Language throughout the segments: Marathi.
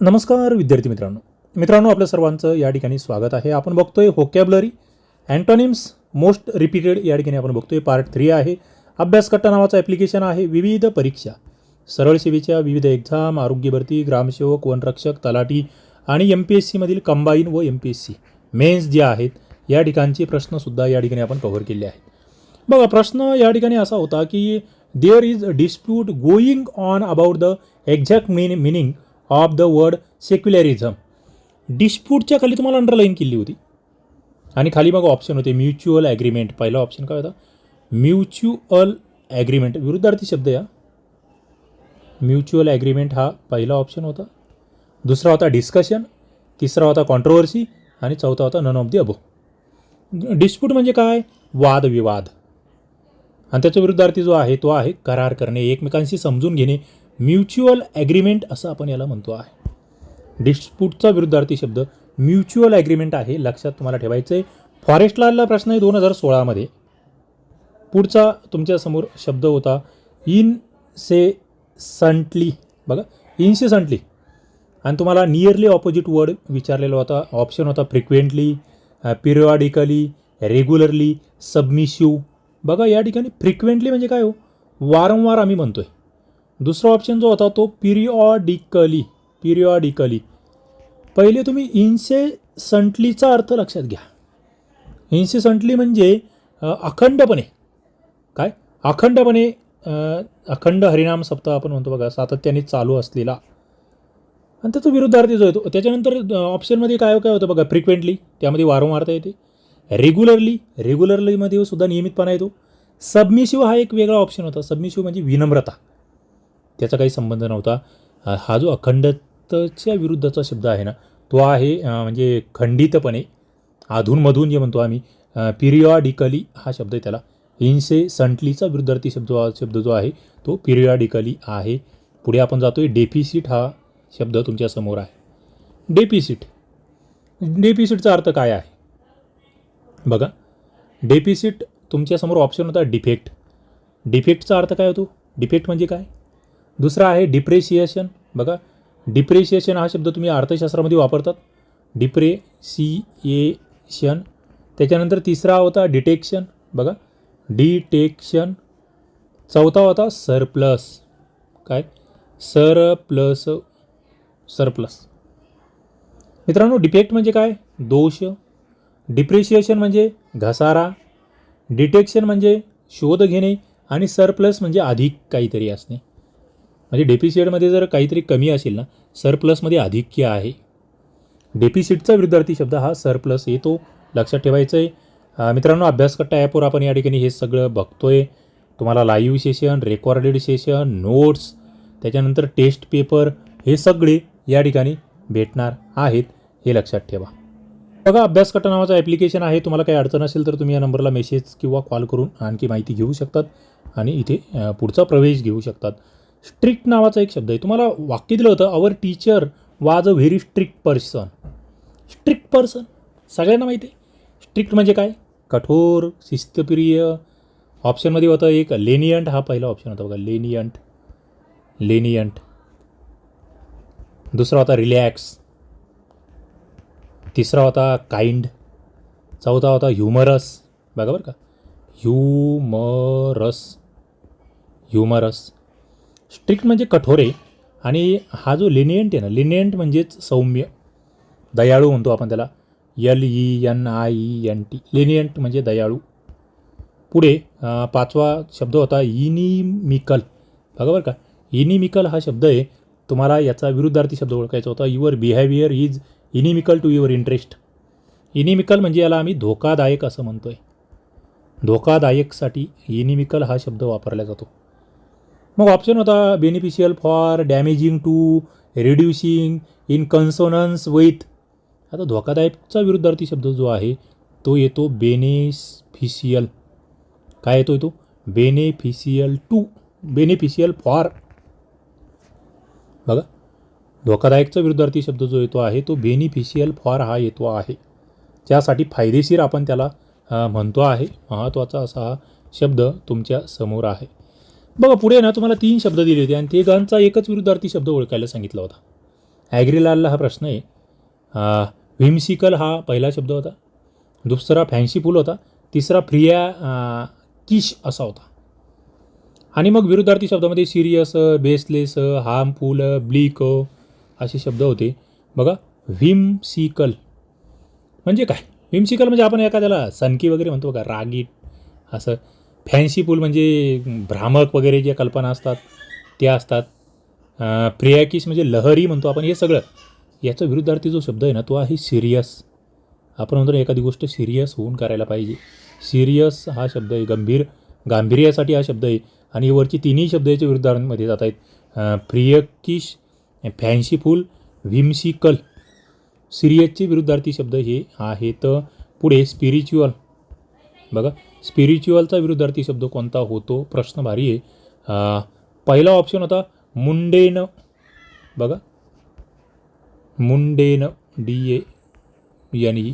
नमस्कार विद्यार्थी मित्रांनो. मित्रांनो आपल्या सर्वांचं या ठिकाणी स्वागत आहे. आपण बघतोय होकॅबलरी अँटोनिम्स मोस्ट रिपीटेड या ठिकाणी आपण बघतोय. पार्ट थ्री आहे. अभ्यासकट्टा नावाचं ॲप्लिकेशन आहे. विविध परीक्षा. सरळ सेवेच्या विविध एक्झाम आरोग्य भरती ग्रामसेवक वनरक्षक तलाठी आणि एम पी एस सीमधील कंबाईन व M P S C mains जे आहेत या ठिकाणचे प्रश्नसुद्धा या ठिकाणी आपण कव्हर केले आहेत. बघा प्रश्न या ठिकाणी असा होता की there is dispute going on about the exact min meaning of the word secularism डिस्प्यूटच्या खाली तुम्हाला अंडरलाईन केली होती. आणि खाली मग ऑप्शन होते म्युच्युअल ॲग्रीमेंट पहिला ऑप्शन काय होता? म्युच्युअल ॲग्रीमेंट विरुद्धार्थी शब्द या. म्युच्युअल ॲग्रीमेंट हा पहिला ऑप्शन होता. दुसरा होता डिस्कशन तिसरा होता कॉन्ट्रोवर्सी आणि चौथा होता none of the above dispute म्हणजे काय? वादविवाद. आणि त्याच्या विरुद्धार्थी जो आहे तो आहे करार करणे एकमेकांशी समजून घेणे म्युच्युअल ॲग्रीमेंट असं आपण याला म्हणतो आहे. डिस्प्यूटचा विरुद्धार्थी शब्द म्युच्युअल ॲग्रीमेंट आहे लक्षात तुम्हाला ठेवायचं आहे. फॉरेस्ट लॉला प्रश्न आहे दोन हजार सोळामध्ये. पुढचा तुमच्यासमोर शब्द होता इन से संटली बघा इन्सेसंटली. आणि तुम्हाला नियरली ऑपोजिट वर्ड विचारलेला होता ऑप्शन होता फ्रिक्वेंटली पिरियॉडिकली रेग्युलरली सबमिशिव बघा या ठिकाणी फ्रिक्वेंटली म्हणजे काय हो? वारंवार आम्ही म्हणतो आहे दुसरा ऑप्शन जो होता तो पिरिऑडिकली पिरिऑडिकली पहिले तुम्ही इन्सेसंटलीचा अर्थ लक्षात घ्या. इन्सेसंटली म्हणजे अखंडपणे. काय? अखंडपणे अखंड हरिनाम सप्ताह आपण म्हणतो बघा सातत्याने चालू असलेला. आणि त्याचा विरुद्धार्थी जो येतो त्याच्यानंतर ऑप्शनमध्ये काय काय होतं बघा फ्रिक्वेंटली त्यामध्ये वारंवारता येते. रेग्युलरली रेग्युलरलीमध्ये सुद्धा नियमितपणा येतो. सबमिशिव हा एक वेगळा ऑप्शन होता. सबमिशिव म्हणजे विनम्रता. त्याचा काही संबंध नव्हता. हा जो अखंडतच्या विरुद्धचा शब्द आहे ना तो आहे म्हणजे खंडितपणे अधूनमधून जे म्हणतो आम्ही पिरियॉडिकली हा शब्द आहे त्याला. इन्से संटलीचा विरुद्धार्थी शब्द शब्द जो आहे तो पिरियॉडिकली आहे. पुढे आपण जातोय डेफिसिट हा शब्द तुमच्यासमोर आहे. डेफिसिट डेफिसिटचा अर्थ काय आहे? बघा. डेफिसिट तुमच्यासमोर ऑप्शन होता डिफेक्ट डिफेक्टचा अर्थ काय होतो? डिफेक्ट म्हणजे काय? दुसरा आहे डिप्रेशिएशन बघा डिप्रेशिएशन हा शब्द तुम्ही अर्थशास्त्रामध्ये वापरतात. डिप्रेसिएशन त्याच्यानंतर तिसरा होता डिटेक्शन बघा डिटेक्शन चौथा होता सरप्लस काय? सरप्लस सरप्लस मित्रांनो डिफेक्ट म्हणजे काय? दोष. डिप्रिशिएशन म्हणजे घसारा. डिटेक्शन म्हणजे शोध घेणे आणि सरप्लस म्हणजे अधिक काहीतरी असणे. म्हणजे डेफिसिटमध्ये जर काहीतरी कमी असेल ना सरप्लसमध्ये अधिक्य आहे. डेपिसिटचा विरुद्धार्थी शब्द हा सरप्लस येतो लक्षात ठेवायचं आहे मित्रांनो अभ्यासकट्टा ॲपवर आपण या ठिकाणी हे सगळं बघतोय. तुम्हाला live session recorded session notes त्याच्यानंतर टेस्ट पेपर हे सगळे या ठिकाणी भेटणार आहेत हे लक्षात ठेवा. बघा अभ्यासकट्टा नावाचं ॲप्लिकेशन आहे. तुम्हाला काही अडचण असेल तर तुम्ही या नंबरला मेसेज किंवा कॉल करून आणखी माहिती घेऊ शकतात आणि इथे पुढचा प्रवेश घेऊ शकतात. स्ट्रिक्ट नावाचा एक शब्द आहे. तुम्हाला वाक्य दिलं होतं our teacher was a very strict person strict person सगळ्यांना माहिती आहे? स्ट्रिक्ट म्हणजे काय? कठोर शिस्तप्रिय. ऑप्शनमध्ये होतं एक लेनियंट हा पहिला ऑप्शन होता बघा. लेनियंट लेनियंट दुसरा होता रिलॅक्स तिसरा होता काइंड चौथा होता ह्युमरस बघा बरं का. ह्युमरस ह्युमरस स्ट्रिक्ट म्हणजे कठोर आहे आणि हा जो लिनियंट आहे ना लिनियंट म्हणजेच सौम्य. दयाळू म्हणतो आपण त्याला. L E N I E N T lenient म्हणजे दयाळू. पुढे पाचवा शब्द होता इनिमिकल. बघा बरं का? इनिमिकल हा शब्द आहे तुम्हाला याचा विरुद्धार्थी शब्द ओळखायचा होता. Your behaviour is inimical to your interest inimical म्हणजे याला आम्ही धोकादायक असं म्हणतो आहे धोकादायकसाठी इनिमिकल हा शब्द वापरला जातो. मग ऑप्शन होता beneficial for damaging to reducing in consonance with आता धोकादायकचा विरुद्धार्थी शब्द जो आहे तो येतो बेनिफिशियल काय येतो येतो बेनेफिशियल टू बेनिफिशियल फॉर बघा धोकादायकचा विरुद्धार्थी शब्द जो येतो आहे तो बेनिफिशियल फॉर हा येतो आहे. त्यासाठी फायदेशीर आपण त्याला म्हणतो आहे. महत्त्वाचा असा हा शब्द तुमच्यासमोर आहे. बघा पुढे ना तुम्हाला तीन शब्द दिले होते आणि ते गांचा एकच विरुद्धार्थी शब्द ओळखायला सांगितला होता. ॲग्रीलालला हा प्रश्न आहे. व्हिमसिकल हा पहिला शब्द होता. दुसरा फॅन्सीफुल होता. तिसरा प्रिया किश असा होता. आणि मग विरुद्धार्थी शब्दामध्ये सिरियस बेसलेस हार्मफुल ब्लीक असे शब्द होते. बघा व्हिमसिकल म्हणजे काय? व्हिमसिकल म्हणजे आपण एखाद्याला सनकी वगैरे म्हणतो बघा रागीट असं. फॅन्सीफुल म्हणजे भ्रामक वगैरे ज्या कल्पना असतात त्या असतात. अं, प्रियाकिस म्हणजे लहरी म्हणतो आपण हे सगळं. याचा विरुद्धार्थी जो शब्द आहे ना तो आहे सिरियस. आपण म्हणतो ना एखादी गोष्ट सिरियस होऊन करायला पाहिजे. सिरियस हा शब्द आहे गंभीर गांभीर्यासाठी हा शब्द आहे. आणि वरची तिन्ही शब्द याच्या विरुद्धार्थांमध्ये जात आहेत. प्रियकिश फॅन्सीफुल व्हिमसिकल सिरियसचे विरुद्धार्थी शब्द हे आहेत. पुढे स्पिरिच्युअल बघा स्पिरिच्युअलचा विरुद्धार्थी शब्द कोणता होतो? प्रश्न भारी आहे. पहिला ऑप्शन होता मुंडेन. बघा मुंडेन डी ए यानी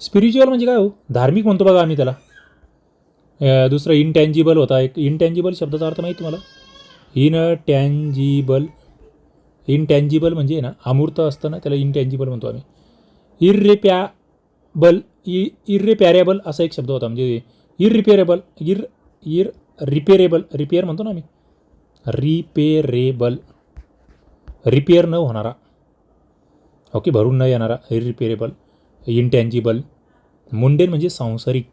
स्पिरिच्युअल म्हणजे काय हो? धार्मिक म्हणतो बघा आम्ही त्याला. दुसरा इनटॅन्जिबल होता. एक इनटॅन्जिबल शब्दाचा अर्थ माहीत तुम्हाला? इन टॅन्जिबल इनटॅन्जिबल म्हणजे ना अमूर्त असतं ना त्याला इनटॅन्जिबल म्हणतो आम्ही. बल इ इरिपेरेबल असा एक शब्द होता. म्हणजे इररिपेरेबल इर इर रिपेरेबल रिपेअर म्हणतो ना आम्ही. रिपेरेबल रिपेअर न होणारा. ओके भरून न येणारा इररिपेरेबल इनटॅन्जिबल मुंडेन म्हणजे सांसारिक.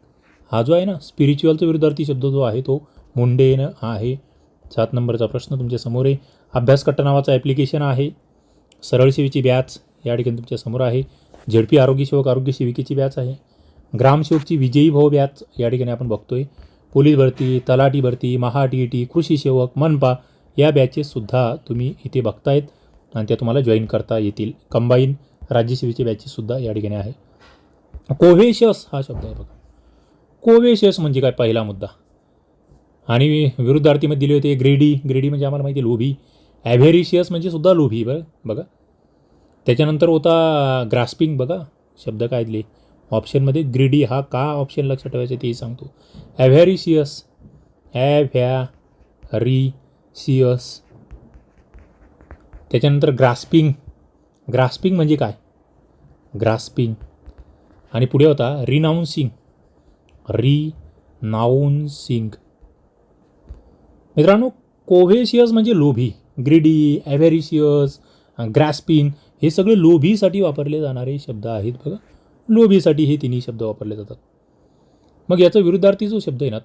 हा जो आहे ना स्पिरिच्युअलचा विरुद्धार्थी शब्द जो आहे तो मुंडेन आहे. सात नंबरचा प्रश्न तुमच्यासमोर आहे. अभ्यासकट्ट नावाचं ॲप्लिकेशन आहे. सरळ सेवेची बॅच या ठिकाणी तुमच्यासमोर आहे. झेडपी आरोग्य सेवक आरोग्य सेविकेची बॅच आहे. ग्रामसेवकची विजयी भाऊ बॅच या ठिकाणी आपण बघतोय. पोलीस भरती तलाठी भरती महा टी टी कृषी सेवक मनपा या बॅचेससुद्धा तुम्ही इथे बघतायत आणि त्या तुम्हाला जॉईन करता येतील. कंबाईन राज्यसेवेचे बॅचेससुद्धा या ठिकाणी आहे. कोव्हेशियस हा शब्द आहे बघा. कोवेशस म्हणजे काय? पहिला मुद्दा. आणि विरुद्धार्थीमध्ये दिले होते ग्रेडी. ग्रेडी म्हणजे आम्हाला माहिती आहे लोभी. ॲव्हेरिशियस म्हणजे सुद्धा लोभी बरं बघा. त्याच्यानंतर होता ग्रास्पिंग बघा शब्द काय दिले ऑप्शनमध्ये ग्रीडी हा का ऑप्शन लक्षात ठेवायचं तेही सांगतो. ॲव्हॅरिशियस ॲव्हॅ री त्याच्यानंतर ग्रास्पिंग ग्रास्पिंग म्हणजे काय? ग्रास्पिंग आणि पुढे होता रिनाऊन्सिंग रिनाऊन्सिंग मित्रांनो कोव्हेशियस म्हणजे लोभी. ग्रिडी ॲव्हेरिशियस ग्रॅस्पिंग हे सगळे लोभीसाठी वापरले जाणारे शब्द आहेत बघा. लोभीसाठी हे तिन्ही शब्द वापरले जातात. मग याचा विरुद्धार्थी जो शब्द आहे ना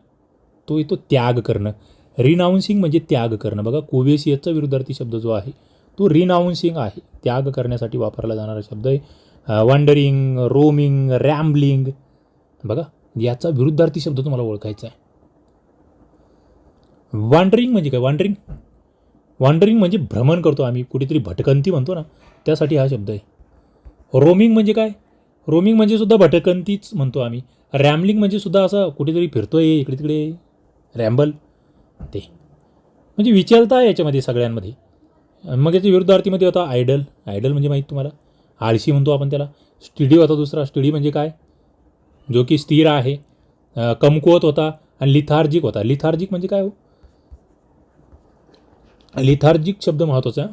तो येतो त्याग करणं. रिनाऊन्सिंग म्हणजे त्याग करणं. बघा कोवेसियसचा विरुद्धार्थी शब्द जो आहे तो रिनाऊन्सिंग आहे. त्याग करण्यासाठी वापरला जाणारा शब्द आहे वंडरिंग रोमिंग रॅम्बलिंग बघा याचा विरुद्धार्थी शब्द तुम्हाला ओळखायचा आहे. वांडरिंग म्हणजे काय? वांडरिंग वांडरिंग म्हणजे भ्रमण करतो आम्ही. कुठेतरी भटकंती म्हणतो ना. त्यासाठी हा शब्द आहे. रोमिंग म्हणजे काय? रोमिंग म्हणजे सुद्धा भटकंतीच म्हणतो आम्ही. रॅम्बलिंग म्हणजे सुद्धा असं कुठेतरी फिरतो आहे इकडे तिकडे रॅम्बल ते. म्हणजे विचलता आहे याच्यामध्ये सगळ्यांमध्ये. मग याच्या विरुद्धार्थीमध्ये होता आयडल आयडल म्हणजे माहीत तुम्हाला? आळशी म्हणतो आपण त्याला. स्टडी होता दुसरा. स्टडी म्हणजे काय? जो की स्थिर आहे. कमकुवत होता आणि लिथार्जिक होता. लिथार्जिक म्हणजे काय हो? लिथार्जिक शब्द महत्त्वाचा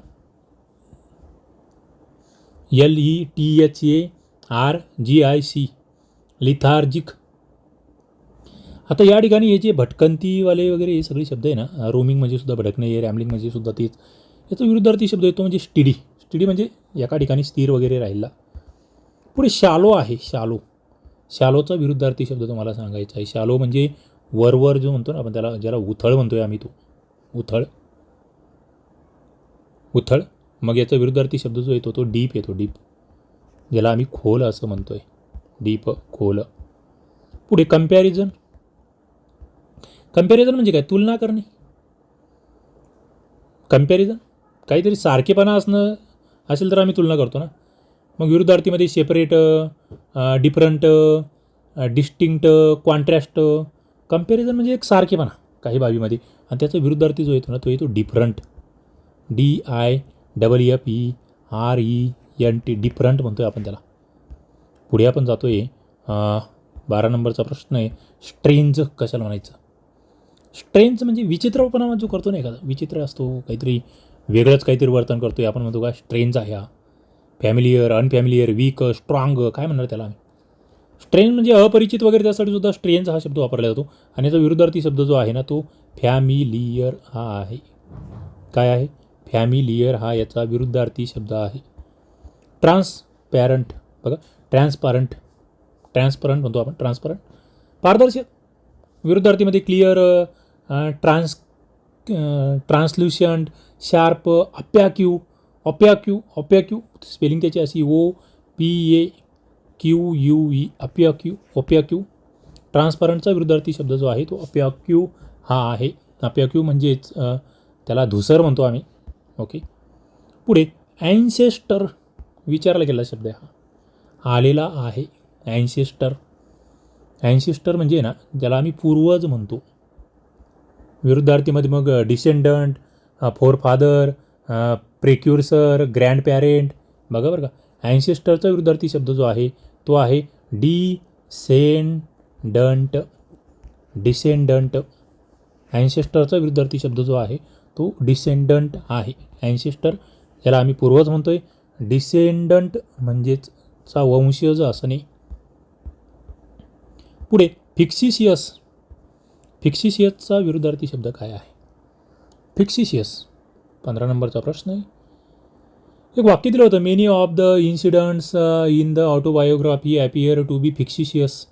L E T H A R G I C lethargic आता या ठिकाणी हे जे भटकंतीवाले वगैरे हे सगळे शब्द आहे ना रोमिंग म्हणजे सुद्धा भटकणे रॅमलिंग म्हणजे सुद्धा तेच याचा विरुद्धार्थी शब्द येतो म्हणजे स्टिडी. स्टिडी म्हणजे एका ठिकाणी स्थिर वगैरे राहिला. पुढे शालो आहे शालो. शालोचा विरुद्धार्थी शब्द तुम्हाला सांगायचा आहे. शालो म्हणजे वरवर जो म्हणतो ना आपण त्याला ज्याला उथळ म्हणतोय आम्ही तो. उथळ. उथळ. मग याचा विरुद्धार्थी शब्द जो येतो तो डीप येतो डीप. ज्याला आम्ही खोल असं म्हणतोय. डीप खोल. पुढे कंपॅरिझन कंपॅरिझन म्हणजे काय? तुलना करणे. कंपॅरिझन काहीतरी सारखेपणा असणं असेल तर आम्ही तुलना करतो ना. मग विरुद्धार्थीमध्ये separate different distinct contrast comparison म्हणजे एक सारखेपणा काही बाबीमध्ये. आणि त्याचा विरुद्धार्थी जो येतो ना तो येतो different D I double F E R E N T different म्हणतो आहे आपण त्याला. पुढे आपण जातो आहे बारा नंबरचा प्रश्न आहे स्ट्रेंज कशाला म्हणायचं? स्ट्रेंज म्हणजे विचित्रपणा जो करतो ना एखादा विचित्र असतो काहीतरी वेगळंच काहीतरी वर्तन करतो आहे आपण म्हणतो का स्ट्रेंज आहे हा. फॅमिलियर अनफॅमिलियर वीक स्ट्रॉंग काय म्हणणार त्याला आम्ही? स्ट्रेंज म्हणजे अपरिचित वगैरे त्यासाठी सुद्धा स्ट्रेंज हा शब्द वापरला जातो. आणि याचा विरुद्धार्थी शब्द जो आहे ना तो फॅमिलियर हा आहे. काय आहे? फॅमिलियर हा याचा विरुद्धार्थी शब्द आहे. ट्रान्सपॅरंट बघा ट्रान्सपरंट ट्रान्सपरंट म्हणतो आपण ट्रान्सपरंट. पारदर्शक विरुद्धार्थीमध्ये clear trans translucent sharp opaque opaque opaque spelling त्याची अशी O P A Q U E opaque opaque. ट्रान्सपरंटचा विरुद्धार्थी शब्द जो आहे तो अप्याक्यू हा आहे. अप्याक्यू म्हणजेच त्याला धुसर म्हणतो आम्ही. ओके पुढे ॲन्सेस्टर विचारला गेला शब्द हा. आलेला आहे ॲन्सेस्टर ॲन्सेस्टर म्हणजे ना ज्याला आम्ही पूर्वज म्हणतो. विरुद्धार्थीमध्ये मग descendant forefather precursor grandparent बघा बरं का. ॲन्सेस्टरचा विरुद्धार्थी शब्द जो आहे तो आहे डी डिसेंडंट डिसेंडंट ॲन्सेस्टरचा विरुद्धार्थी शब्द जो आहे तो डिसेंडंट आहे. ॲन्सिस्टर याला आम्ही पूर्वज म्हणतो आहे डिसेंडंट म्हणजेच चा वंशज असणे पुढे फिक्सिशियस. फिक्सिशियसचा विरुद्धार्थी शब्द काय आहे? फिक्सिशियस पंधरा नंबरचा प्रश्न आहे. एक वाक्य दिलं होतं many of the incidents in the autobiography appear to be fictitious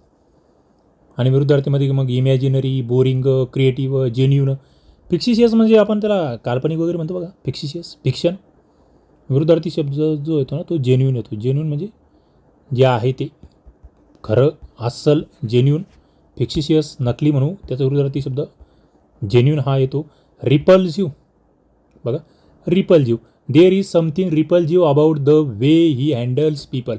आणि विरुद्धार्थीमध्ये मग imaginary boring creative genuine fictitious म्हणजे आपण त्याला काल्पनिक वगैरे म्हणतो बघा. फिक्सिशियस फिक्शन विरुद्धार्थी शब्द जो येतो ना तो जेन्युन येतो. जेन्युन म्हणजे जे आहे ते. खरं अस्सल जेन्युन फिक्सिशियस नकली म्हणू त्याचा विरुद्धार्थी शब्द जेन्युन हा येतो. रिपल्सिव्ह बघा. Repulsive there is something repulsive about the way he handles people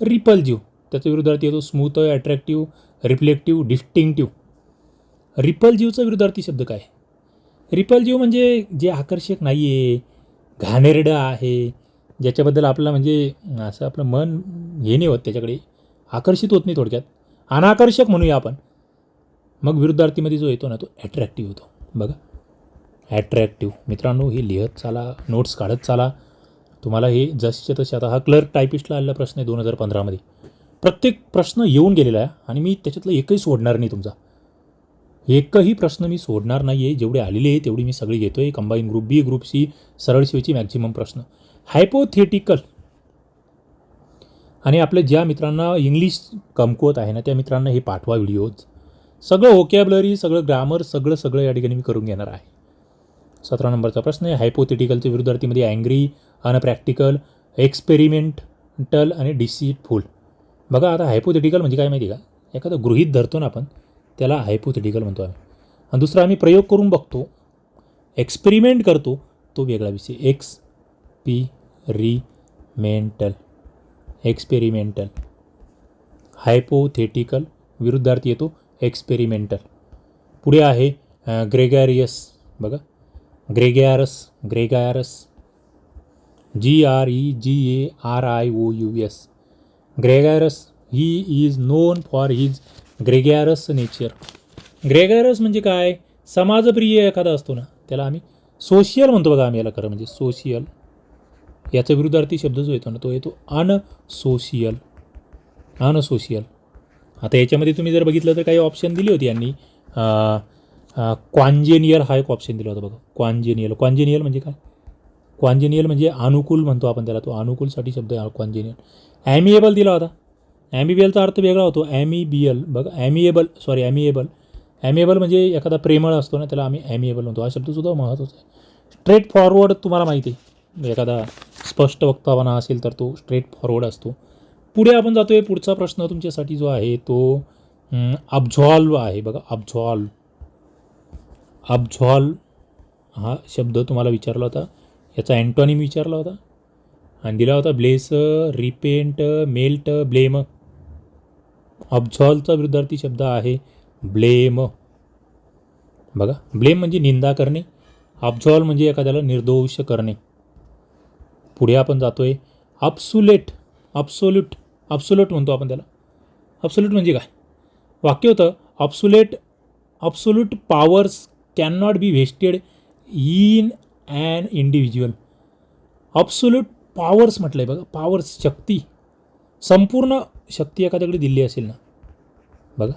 repulsive त्याचा विरुद्धार्थी येतो स्मूथ अट्रॅक्टिव्ह रिफ्लेक्टिव्ह डिस्टिंक्टिव्ह रिपल्जिव्हचा विरुद्धार्थी शब्द काय? रिपल्जिव्ह म्हणजे जे आकर्षक नाही आहे घाणेरडं आहे ज्याच्याबद्दल आपलं म्हणजे असं आपलं मन हे नाही होत त्याच्याकडे. आकर्षित होत नाही थोडक्यात. अनाकर्षक म्हणूया आपण. मग विरुद्धार्थीमध्ये जो येतो ना तो ॲट्रॅक्टिव्ह होतो. बघा. ॲट्रॅक्टिव्ह मित्रांनो हे लिहत चाला नोट्स काढत चाला. तुम्हाला हे जसेच्या तसे आता हा क्लर्क टायपिस्टला आलेला प्रश्न आहे दोन हजार पंधरामध्ये. प्रत्येक प्रश्न येऊन गेलेला आहे आणि मी त्याच्यातलं एकही सोडणार नाही तुमचा. एकही प्रश्न मी सोडणार नाही आहे जेवढे आलेले आहे तेवढी मी सगळी घेतो आहे combine group B group C सरळ शिवची मॅक्झिमम प्रश्न. हायपोथेटिकल आणि आपल्या ज्या मित्रांना इंग्लिश कमकुवत आहे ना त्या मित्रांना हे पाठवा व्हिडिओज सगळं ओकॅबलरी सगळं ग्रामर सगळं सगळं या ठिकाणी मी करून घेणार आहे. सतरा नंबरचा प्रश्न आहे. हायपोथेटिकलच्या विरुद्धार्थीमध्ये अँग्री अनप्रॅक्टिकल एक्सपेरिमेंटल आणि डिसिटफुल बघा आता हायपोथेटिकल म्हणजे काय माहिती आहे का? एखादं गृहीत धरतो ना आपण त्याला हायपोथेटिकल म्हणतो आम्ही. आणि दुसरा आम्ही प्रयोग करून बघतो एक्सपेरिमेंट करतो तो वेगळा विषय. Experimental experimental hypothetical विरुद्धार्थी येतो एक्सपेरिमेंटल पुढे आहे ग्रेगॅरियस बघा. Gregarious gregarious G R E G A R I O U S gregarious he is known for his gregarious nature. Gregarious म्हणजे काय? समाजप्रिय एखादा असतो ना त्याला आम्ही सोशियल म्हणतो बघा आम्ही याला खरं म्हणजे सोशियल याचा विरुद्धार्थी शब्द जो येतो ना तो येतो अनसोशियल अनसोशियल आता याच्यामध्ये तुम्ही जर बघितलं तर काही ऑप्शन दिली होती यांनी. क्वांजेनियल हा एक ऑप्शन दिला होता बघा. क्वांजेनियल क्वांजेनियल म्हणजे काय? क्वांजेनियल म्हणजे अनुकूल म्हणतो आपण त्याला तो अनुकूलसाठी शब्द आहे क्वांजेनियल ॲमिएबल दिला होता. ॲमिबियलचा अर्थ वेगळा होतो. ॲमिबियल बघा ॲमिएबल सॉरी ॲमिएबल ॲमिएबल म्हणजे एखादा प्रेमळ असतो ना त्याला आम्ही ॲमिएबल म्हणतो. हा शब्दसुद्धा महत्त्वाचा आहे. स्ट्रेट फॉरवर्ड तुम्हाला माहिती आहे. एखादा स्पष्ट वक्तापणा असेल तर तो स्ट्रेट फॉरवर्ड असतो. पुढे आपण जातो आहे पुढचा प्रश्न तुमच्यासाठी जो आहे तो अब्झॉल्व आहे. बघा अब्झॉल्व अब्झॉल्व हा शब्द तुम्हाला विचारला होता. याचा अँटॉनिम विचारला होता. आणि दिला होता ब्लेस रिपेंट मेल्ट ब्लेम अब्झॉल्वचा विरुद्धार्थी शब्द आहे ब्लेम. बघा ब्लेम म्हणजे निंदा करणे अब्झॉल्व म्हणजे एखाद्याला निर्दोष करणे. पुढे आपण जातो आहे अप्सुलेट अप्सोल्यूट अप्सोल्यूट म्हणतो आपण त्याला. अप्सोल्यूट म्हणजे काय? वाक्य होतं absolute absolute powers can not be vested in and individual absolute powers म्हटलं आहे बघा पॉवर्स शक्ती संपूर्ण शक्ती एखाद्याकडे दिली असेल ना बघा.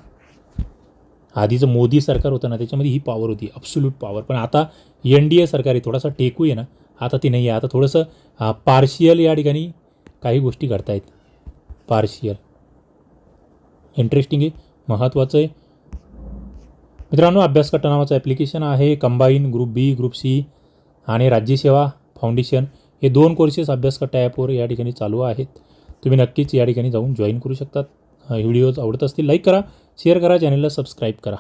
आधीचं मोदी सरकार होतं ना त्याच्यामध्ये ही पॉवर होती अब्सुल्यूट पॉवर पण आता एन डी ए सरकार आहे थोडासा टेकू आहे ना आता ती नाही आहे आता थोडंसं पार्शियल या ठिकाणी काही गोष्टी करतायत पार्शियल इंटरेस्टिंग आहे महत्त्वाचं आहे. मित्रांनो अभ्यासकट्टा नावाचं ॲप्लिकेशन आहे combine group B group C आणि राज्यसेवा फाउंडेशन हे दोन कोर्सेस अभ्यास ॲपवर या ठिकाणी चालू आहेत. तुम्ही नक्कीच या ठिकाणी जाऊन जॉईन करू शकतात. व्हिडिओज आवडत असतील लाईक करा शेअर करा चॅनलला सबस्क्राईब करा.